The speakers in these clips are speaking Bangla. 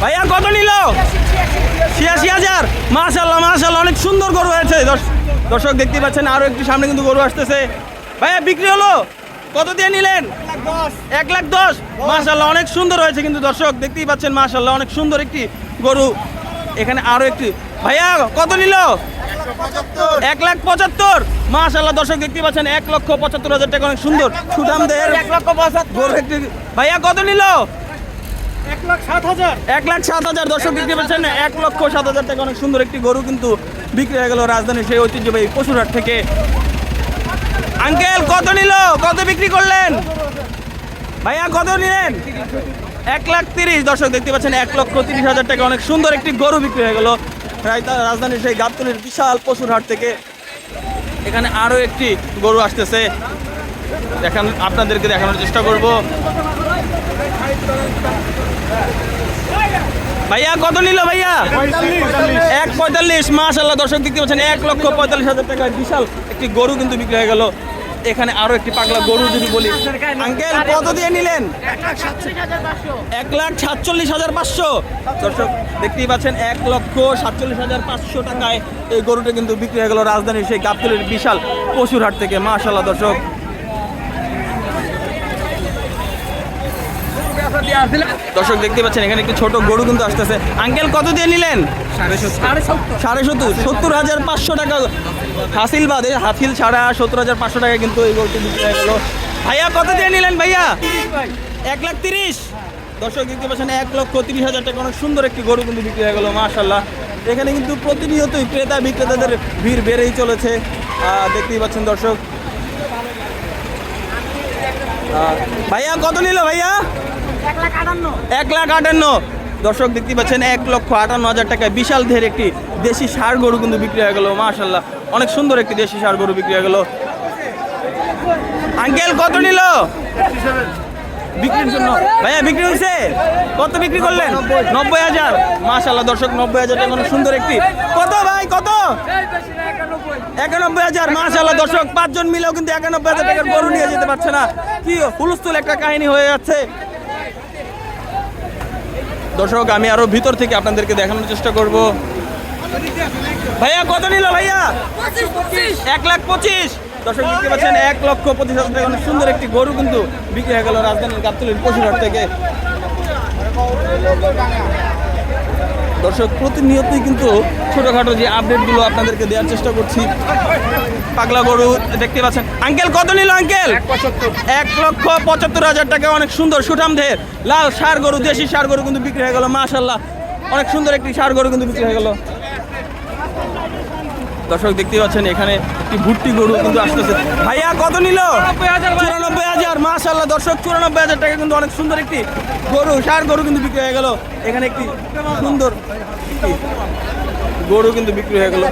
ভাইয়া কত নিল? ছিয়াশি হাজার। মাশাল্লাহ মাশাল্লাহ অনেক সুন্দর গরু হয়েছে। দর্শক দেখতে পাচ্ছেন আরও একটু সামনে কিন্তু গরু আসতেছে। ভাইয়া বিক্রি হলো? কত দিয়ে নিলেন? এক লাখ দশ। মাশাল্লাহ অনেক সুন্দর হয়েছে কিন্তু দর্শক দেখতেই পাচ্ছেন মাশাল্লাহ অনেক সুন্দর একটি গরু। এখানে আরও একটি। ভাইয়া কত নিল? এক লাখ পঁচাত্তর। মাশাল্লাহ দর্শক দেখতে পাচ্ছেন এক লক্ষ পঁচাত্তর হাজার টাকা অনেক সুন্দর। সুদাম দেহের এক লক্ষ পঁচাত্তর। ভাইয়া কত নিল? এক লাখ সাত হাজার। এক লক্ষ সাত হাজার টাকা অনেক সুন্দর একটি গরু কিন্তু বিক্রি হয়ে গেল রাজধানীর সেই ঐতিহ্যবাহী পশুরহাট থেকে। আঙ্কেল নিল? বিক্রি করলেন? ভাইয়া এক লাখ তিরিশ। দেখতে পাচ্ছেন, এক লক্ষ তিরিশ হাজার টাকা অনেক সুন্দর একটি গরু বিক্রি হয়ে গেল রাজধানীর সেই গাবতলির বিশাল পশুরহাট থেকে। এখানে আরও একটি গরু আসতেছে। দেখান আপনাদেরকে দেখানোর চেষ্টা করব। ভাইয়া, কত নিল ভাইয়া? এক পঁয়তাল্লিশ। মাশাল্লাহ দর্শক, দেখতে পাচ্ছেন, এক লক্ষ পঁয়তাল্লিশ হাজার টাকার বিশাল একটি গরু কিন্তু বিক্রি হয়ে গেল। এখানে আরও একটি পাগলা গরু যদি বলি। আঙ্কেল, কত দিয়ে নিলেন? এক লাখ সাতচল্লিশ হাজার পাঁচশো। দর্শক, দেখতেই পাচ্ছেন, এক লক্ষ সাতচল্লিশ হাজার পাঁচশো টাকায় এই গরুটা কিন্তু বিক্রি হয়ে গেল রাজধানীর সেই গাবতলির বিশাল পশুরহাট থেকে। মাশাল্লাহ দর্শক। দর্শক দেখতে পাচ্ছেন এখানে একটি ছোট গরু কিন্তু আসতেছে। আঙ্কেল কত দিয়ে নিলেন? সাড়ে সত্তর। সত্তর। হাজার পাঁচশো টাকা হাসিল বাদে হাসিল ছাড়া সত্তর হাজার পাঁচশো টাকা কিন্তু এই গরুটি বিক্রি হয়ে গেল। ভাইয়া কত দিয়ে নিলেন ভাইয়া? এক লাখ তিরিশ। দর্শক দেখতে পাচ্ছেন এক লক্ষ তিরিশ হাজার টাকা। অনেক সুন্দর একটি গরু কিন্তু বিক্রি হয়ে গেল মাশাল্লাহ এখানে কিন্তু প্রতিনিয়তই ক্রেতা বিক্রেতাদের ভিড় বেড়েই চলেছে। দেখতেই পাচ্ছেন দর্শক। ভাইয়া কত নিল ভাইয়া? এক লাখ আটান্ন। দর্শক, দেখতে পাচ্ছেন, এক লক্ষ আটান্ন হাজার টাকায় বিশাল ধের একটি দেশি ষাড় গরু কিন্তু বিক্রি হয়ে গেল মাশাল্লাহ অনেক সুন্দর একটি দেশি ষাড় গরু বিক্রি হয়ে গেল। আঙ্কেল, কত নিল? বিক্রির জন্য। ভাইয়া, বিক্রি হয়েছে? কত বিক্রি করলেন? নব্বই হাজার। মাশাল্লাহ দর্শক, নব্বই হাজার টাকা সুন্দর একটি। কত ভাই, কত? একানব্বই হাজার মাশাল্লাহ দর্শক, পাঁচজন মিলেও কিন্তু একানব্বই হাজার টাকার গরু নিয়ে যেতে পারছে না। কি হুলস্থুল একটা কাহিনী হয়ে যাচ্ছে। দর্শক, আমি আরও ভিতর থেকে আপনাদেরকে দেখানোর চেষ্টা করব। ভাইয়া, কত নিল ভাইয়া? এক লাখ পঁচিশ। দর্শক, দেখতে পাচ্ছেন, এক লক্ষ পঁচিশ হাজার টাকা। অনেক সুন্দর একটি গরু কিন্তু বিক্রি হয়ে গেল রাজধানীর গাবতলির পশুরহাট থেকে। দর্শক প্রতিনিয়তই কিন্তু ছোটোখাটো যে আপডেটগুলো আপনাদেরকে দেওয়ার চেষ্টা করছি। পাগলা গরু দেখতে পাচ্ছেন। আঙ্কেল কত নিল আঙ্কেল? এক লক্ষ পঁচাত্তর হাজার টাকা অনেক সুন্দর সুঠাম ধের লাল সার গরু দেশি সার গরু কিন্তু বিক্রি হয়ে গেল মাশাল্লাহ অনেক সুন্দর একটি সার গরু কিন্তু বিক্রি হয়ে গেল। দর্শক দেখতে পাচ্ছেন, এখানে একটি ভুট্টি গরু কিন্তু আসতেছে। ভাইয়া, কত নিল? চুরানব্বই হাজার। মাশাল্লাহ দর্শক, চুরানব্বই হাজার টাকা কিন্তু অনেক সুন্দর একটি গরু, সার গরু কিন্তু বিক্রি হয়ে গেল। এখানে একটি সুন্দর গরু কিন্তু বিক্রি হয়ে গেল।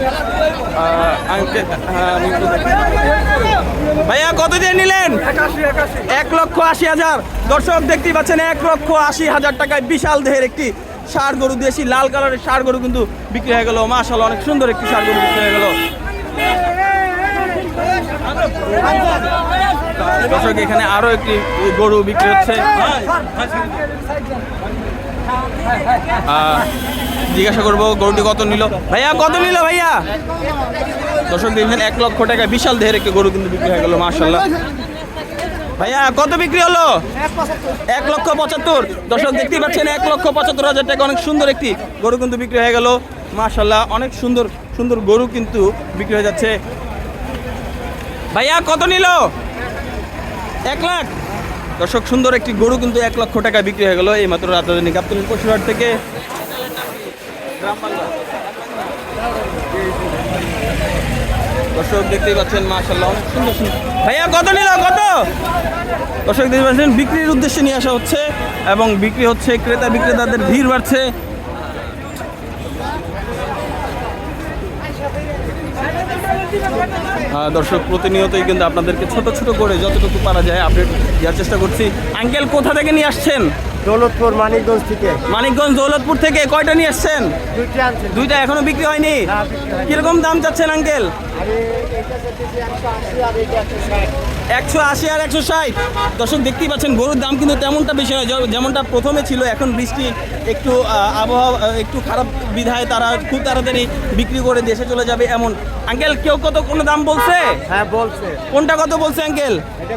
হ্যাঁ। ভাইয়া, কত দিয়ে নিলেন? এক লক্ষ আশি হাজার। দর্শক, দেখতেই পাচ্ছেন, এক লক্ষ আশি হাজার টাকায় বিশাল দেহের একটি ষাড় গরু দেশি লাল কালারের ষাড় গরু কিন্তু বিক্রি হয়ে গেল। মাশাল্লাহ অনেক সুন্দর একটি সার গরু বিক্রি হয়ে গেল। দর্শক, এখানে আরও একটি গরু বিক্রি হচ্ছে। জিজ্ঞাসা করব, গরুটি কত নিল? ভাইয়া, কত নিল ভাইয়া? দর্শক দেখবেন এক লক্ষ টাকা বিশাল দেহের একটি গরু কিন্তু বিক্রি হয়ে গেল মাশাল্লাহ ভাইয়া, কত বিক্রি হলো? এক লক্ষ পঁচাত্তর। দর্শক, দেখতেই পাচ্ছেন, এক লক্ষ পঁচাত্তর হাজার টাকা। অনেক সুন্দর একটি গরু কিন্তু বিক্রি হয়ে গেল। মাশাল্লাহ অনেক সুন্দর সুন্দর গরু কিন্তু বিক্রি হয়ে যাচ্ছে। ভাইয়া, কত নিল? এক লাখ। দর্শক, সুন্দর একটি গরু কিন্তু এক লক্ষ টাকা বিক্রি হয়ে গেল। এই মাত্র রাজধানী গাবতলী পশুহাট থেকে। দর্শক দেখতেই পাচ্ছেন মাশাল্লাহ ভাইয়া, কত নিল? কত? দর্শক দেখতে পাচ্ছেন, বিক্রির উদ্দেশ্যে নিয়ে আসা হচ্ছে এবং বিক্রি হচ্ছে, ক্রেতা বিক্রেতাদের ভিড় বাড়ছে। দর্শক, প্রতিনিয়তই কিন্তু আপনাদেরকে ছোট ছোট করে যতটুকু পারা যায় আপডেট দেওয়ার চেষ্টা করছি। আঙ্কেল, কোথা থেকে নিয়ে আসছেন? দৌলতপুর মানিকগঞ্জ থেকে। মানিকগঞ্জ দৌলতপুর থেকে কয়টা নিয়ে এসছেন দুইটা এখনও বিক্রি হয়নি? কীরকম দাম চাচ্ছেন আঙ্কেল? একশো আশি আর একশো ষাট। একশো আশি আর একশো ষাট? দর্শক দেখতেই পাচ্ছেন গরুর দাম কিন্তু তেমনটা বেশি নয়। যেমনটা প্রথমে ছিল এখন বৃষ্টি একটু আবহাওয়া একটু খারাপ বিধায় তারা খুব তাড়াতাড়ি বিক্রি করে দেশে চলে যাবে এমন। আঙ্কেল কেউ কত কোনো দাম বলছে? হ্যাঁ বলছে। কোনটা কত বলছে আঙ্কেল? এটা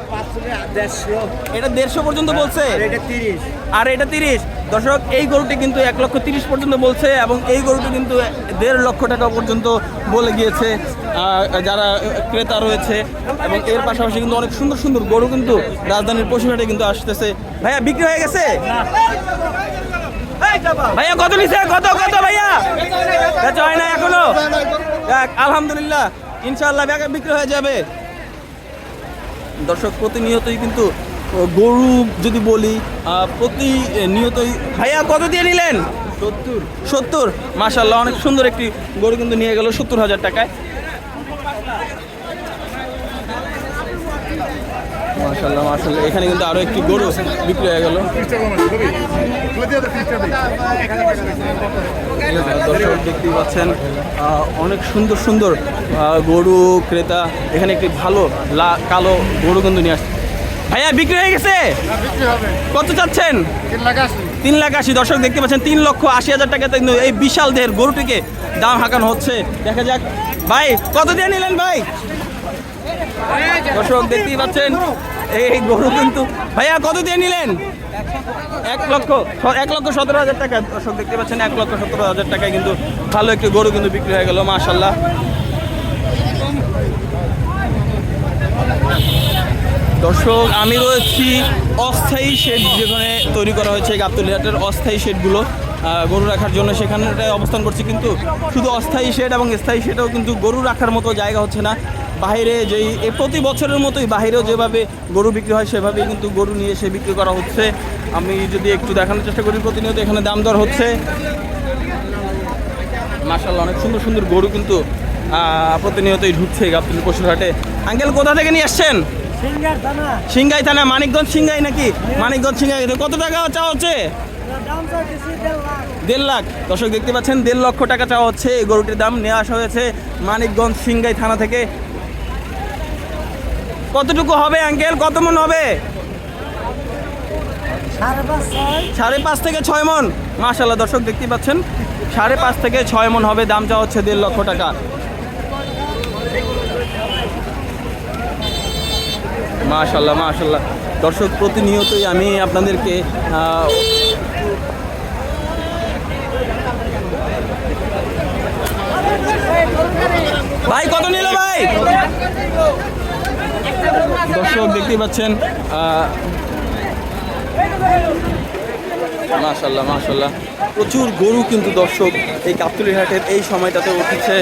দেড়শো। এটা দেড়শো পর্যন্ত বলছে? এটা তিরিশ। আর এটা তিরিশ। দর্শক, এই গরুটি কিন্তু এক লক্ষ তিরিশ পর্যন্ত বলছে এবং এই গরুটি কিন্তু দেড় লক্ষ টাকা পর্যন্ত বলে গিয়েছে যারা ক্রেতা রয়েছে। এবং এর পাশাপাশি কিন্তু অনেক সুন্দর সুন্দর গরু কিন্তু রাজধানীর পশুহাটে কিন্তু আসতেছে। ভাইয়া, বিক্রি হয়ে গেছে? ভাইয়া, কত নিছে? কত কত ভাইয়া? হয় না এখনও? আলহামদুলিল্লাহ, ইনশাআল্লাহ বিক্রি হয়ে যাবে। দর্শক, প্রতিনিয়তই কিন্তু গরু যদি বলি প্রতি নিয়তই ভাইয়া কত দিয়ে নিলেন? সত্তর। সত্তর? মাশাল্লাহ অনেক সুন্দর একটি গরু কিন্তু নিয়ে গেল সত্তর হাজার টাকায়। মাশাল্লাহ মাশাল্লাহ এখানে কিন্তু আরও একটি গরু বিক্রি হয়ে গেল। দর্শক দেখতেই পাচ্ছেন অনেক সুন্দর সুন্দর গরু ক্রেতা এখানে একটি ভালো লা কালো গরু কিন্তু নিয়ে আসছে। ভাইয়া বিক্রি হয়ে গেছে? কত চাচ্ছেন? তিন লাখ আশি। দর্শক দেখতে পাচ্ছেন তিন লক্ষ আশি হাজার টাকাতে কিন্তু এই বিশাল দেহের গরুটিকে দাম হাঁকানো হচ্ছে। দেখা যাক। ভাই কত দিয়ে নিলেন ভাই? দর্শক দেখতেই পাচ্ছেন এই গরু কিন্তু ভাইয়া কত দিয়ে নিলেন? এক লক্ষ এক লক্ষ সতেরো হাজার টাকা। দর্শক দেখতে পাচ্ছেন এক লক্ষ সতেরো হাজার টাকায় কিন্তু ভালো একটি গরু কিন্তু বিক্রি হয়ে গেল মাশাল্লাহ দর্শক, আমি রয়েছি অস্থায়ী শেড যেখানে তৈরি করা হয়েছে গাবতলিহাটের অস্থায়ী শেডগুলো গরু রাখার জন্য সেখানে অবস্থান করছি, কিন্তু শুধু অস্থায়ী শেড এবং স্থায়ী শেডেও কিন্তু গরু রাখার মতো জায়গা হচ্ছে না। বাইরে যেই প্রতি বছরের মতোই বাইরেও যেভাবে গরু বিক্রি হয়, সেভাবেই কিন্তু গরু নিয়ে এসে বিক্রি করা হচ্ছে। আমি যদি একটু দেখানোর চেষ্টা করি, প্রতিনিয়ত এখানে দাম দর হচ্ছে। মার্শাল্লাহ অনেক সুন্দর সুন্দর গরু কিন্তু প্রতিনিয়তই ঢুকছে গাবতলি পশুর হাটে। আঙ্কেল, কোথা থেকে নিয়ে আসছেন? সিংগাই থানা মানিকগঞ্জ সিংগাই নাকি? মানিকগঞ্জ সিংগাই। কত টাকা চাওয়া হচ্ছে? দেড় লাখ। দর্শক দেখতে পাচ্ছেন দেড় লক্ষ টাকা চাওয়া হচ্ছে। এই গরুটির দাম নিয়ে আসা হয়েছে মানিকগঞ্জ সিংগাই থানা থেকে। কতটুকু হবে আঙ্কেল কত মন হবে? সাড়ে পাঁচ থেকে ছয় মন। মাশাল্লাহ দর্শক দেখতে পাচ্ছেন সাড়ে পাঁচ থেকে ছয় মন হবে। দাম চাওয়া হচ্ছে দেড় লক্ষ টাকা। মাশাল্লাহ মাশাল্লাহ দর্শক, প্রতিনিয়তই আমি আপনাদেরকে ভাই, কত নিল ভাই? দর্শক, দেখতেই পাচ্ছেন মাশাল্লাহ মাশাল্লাহ প্রচুর গরু কিন্তু দর্শক এই কাপ্তুলি হাটের এই সময়টাতে উঠেছে।